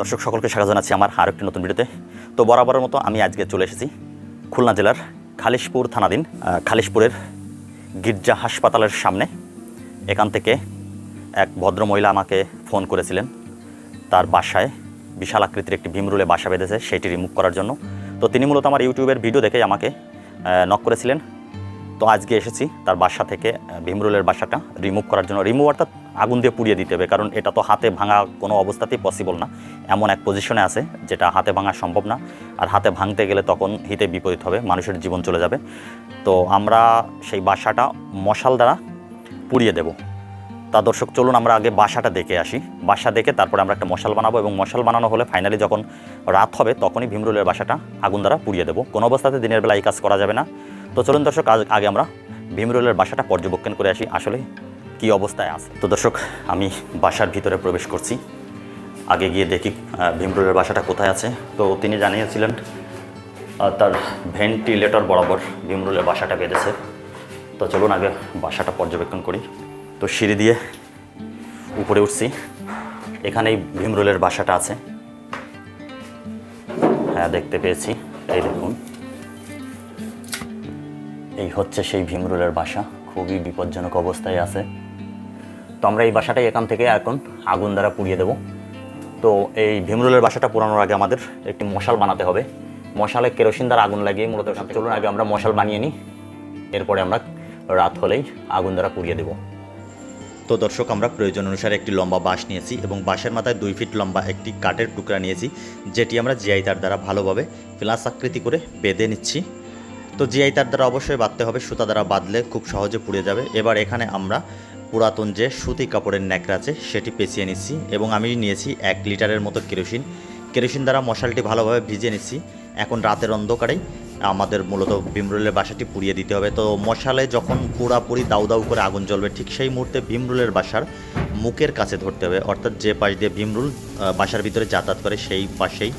দর্শক সকলকে স্বাগত জানাচ্ছি আমার আর একটি নতুন ভিডিওতে। তো বরাবরের মতো আমি আজকে চলে এসেছি খুলনা জেলার খালিশপুর থানাধীন খালিশপুরের গির্জা হাসপাতালের সামনে। এখান থেকে এক ভদ্র মহিলা আমাকে ফোন করেছিলেন। তার বাসায় বিশাল আকৃতির একটি ভীমরুলে বাসা বেঁধেছে, সেটি রিমুভ করার জন্য। তো তিনি মূলত আমার ইউটিউবের ভিডিও দেখে আমাকে নক করেছিলেন। তো আজকে এসেছি তার বাসা থেকে ভীমরুলের বাসাটা রিমুভ করার জন্য। রিমুভ অর্থাৎ আগুন দিয়ে পুড়িয়ে দিতে হবে, কারণ এটা তো হাতে ভাঙা কোনো অবস্থাতেই পসিবল না। এমন এক পজিশনে আছে যেটা হাতে ভাঙা সম্ভব না, আর হাতে ভাঙতে গেলে তখন হিতে বিপরীত হবে, মানুষের জীবন চলে যাবে। তো আমরা সেই বাসাটা মশাল দ্বারা পুড়িয়ে দেব। তা দর্শক, চলুন আমরা আগে বাসাটা দেখে আসি। বাসা দেখে তারপরে আমরা একটা মশাল বানাবো, এবং মশাল বানানো হলে ফাইনালি যখন রাত হবে, তখনই ভীমরুলের বাসাটা আগুন দ্বারা পুড়িয়ে দেবো। কোনো অবস্থাতে দিনের বেলা এই কাজ করা যাবে না। তো চলুন দর্শক, আজ- আগে আমরা ভীমরুলের বাসাটা পর্যবেক্ষণ করে আসি আসলে কি অবস্থায় আছে। তো দর্শক, আমি বাসার ভিতরে প্রবেশ করছি। আগে গিয়ে দেখি ভীমরুলের বাসাটা কোথায় আছে। তো তিনি জানিয়েছিলেন তার ভেন্টিলেটর বরাবর ভীমরুলের বাসাটা বেঁধেছে। তো চলুন আগে বাসাটা পর্যবেক্ষণ করি। তো সিঁড়ি দিয়ে উপরে উঠছি। এখানেই ভীমরুলের বাসাটা আছে। হ্যাঁ দেখতে পেয়েছি। এই দেখুন। এই হচ্ছে সেই ভীমরুলের বাসা। খুবই বিপজ্জনক অবস্থায় আছে। তো আমরা এই বাসাটাই এখান থেকে এখন আগুন দ্বারা পুড়িয়ে দেব। তো এই ভীমরুলের বাসাটা পুরানোর আগে আমাদের একটি মশাল বানাতে হবে। মশালে কেরোসিন দ্বারা আগুন লাগিয়ে মূলত চলুন আগে আমরা মশাল বানিয়ে নিই। এরপরে আমরা রাত হলেই আগুন দ্বারা পুড়িয়ে দেবো। তো দর্শক, আমরা প্রয়োজন অনুসারে একটি লম্বা বাঁশ নিয়েছি এবং বাঁশের মাথায় দুই ফিট লম্বা একটি কাঠের টুকরা নিয়েছি, যেটি আমরা জিআই তার দ্বারা ভালোভাবে ফ্লাস আকৃতি করে বেঁধে নিচ্ছি। তো জিআই তার দ্বারা অবশ্যই বাঁধতে হবে, সুতা দ্বারা বাঁধলে খুব সহজে পুড়ে যাবে। এবার এখানে আমরা পুরাতন যে সুতি কাপড়ের ন্যাকড়া আছে, সেটি পেঁচিয়ে নিচ্ছি এবং আমি নিয়েছি এক লিটারের মতো কেরোসিন। কেরোসিন দ্বারা মশালটি ভালোভাবে ভিজিয়ে নিচ্ছি। এখন রাতের অন্ধকারেই আমাদের মূলত ভীমরুলের বাসাটি পুড়িয়ে দিতে হবে। তো মশালে যখন পুরাপুরি দাউ দাউ করে আগুন জ্বলবে, ঠিক সেই মুহূর্তে ভীমরুলের বাসার মুখের কাছে ধরতে হবে। অর্থাৎ যে পাশ দিয়ে ভীমরুল বাসার ভিতরে যাতায়াত করে, সেই পাশেই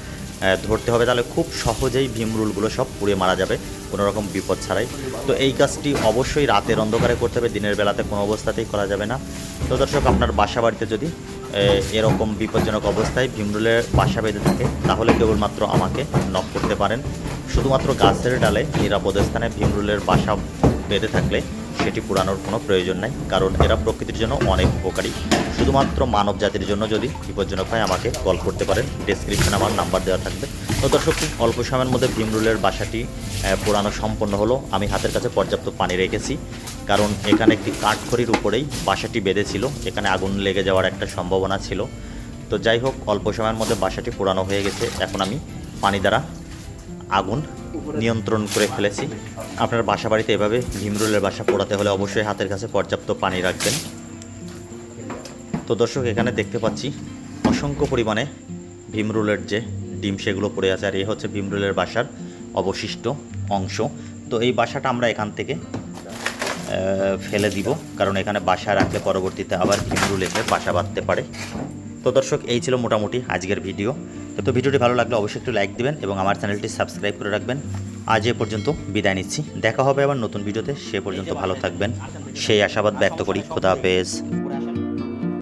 ধরতে হবে। তাহলে খুব সহজেই ভীমরুলগুলো সব পুড়ে মারা যাবে। কোনো রকম বিপদ ছাড়াই। তো এই কাজটি অবশ্যই রাতের অন্ধকারে করতে হবে, দিনের বেলাতে কোনো অবস্থাতেই করা যাবে না। তো দর্শক, আপনার বাসা বাড়িতে যদি এরকম বিপজ্জনক অবস্থায় ভীমরুলের বাসা বেঁধে থাকে, তাহলে কেবলমাত্র আমাকে নক করতে পারেন। শুধুমাত্র গাছের ডালে, নিরাপদ স্থানে ভীমরুলের বাসা বেঁধে থাকলে সেটি পুরানোর কোনো প্রয়োজন নাই, কারণ এরা প্রকৃতির জন্য অনেক উপকারী। শুধুমাত্র মানব জাতির জন্য যদি বিপজ্জনক হয়, আমাকে কল করতে পারেন। ডিসক্রিপশনে আমার নাম্বার দেওয়া থাকবে। তো দর্শক খুব অল্প সময়ের মধ্যে ভীমরুলের বাসাটি পোড়ানো সম্পন্ন হলো। আমি হাতের কাছে পর্যাপ্ত পানি রেখেছি, কারণ এখানে একটি কাঠখড়ির উপরেই বাসাটি বেঁধেছিল। এখানে আগুন লেগে যাওয়ার একটা সম্ভাবনা ছিল। তো যাই হোক, অল্প সময়ের মধ্যে বাসাটি পোড়ানো হয়ে গেছে। এখন আমি পানি দ্বারা আগুন নিয়ন্ত্রণ করে ফেলেছি। আপনার বাসা বাড়িতে এভাবে ভীমরুলের বাসা পোড়াতে হলে অবশ্যই হাতের কাছে পর্যাপ্ত পানি রাখবেন। তো দর্শক, এখানে দেখতে পাচ্ছি অসংখ্য পরিমাণে ভীমরুলের যে ডিম সেগুলো পড়ে আছে, আর এই হচ্ছে ভীমরুলের বাসার অবশিষ্ট অংশ। তো এই বাসাটা আমরা এখান থেকে ফেলে দিব, কারণ এখানে বাসা রাখলে পরবর্তীতে আবার ভীমরুল এসে বাসা বাঁধতে পারে। তো দর্শক, এই ছিল মোটামুটি আজকের ভিডিও। তো ভিডিওটি ভালো লাগলে অবশ্যই একটু লাইক দিবেন এবং আমার চ্যানেলটি সাবস্ক্রাইব করে রাখবেন। আজ এ পর্যন্ত বিদায় নিচ্ছি। দেখা হবে আবার নতুন ভিডিওতে। সে পর্যন্ত ভালো থাকবেন। সেই আশাবাদ ব্যক্ত করি। খোদা হাফেজ।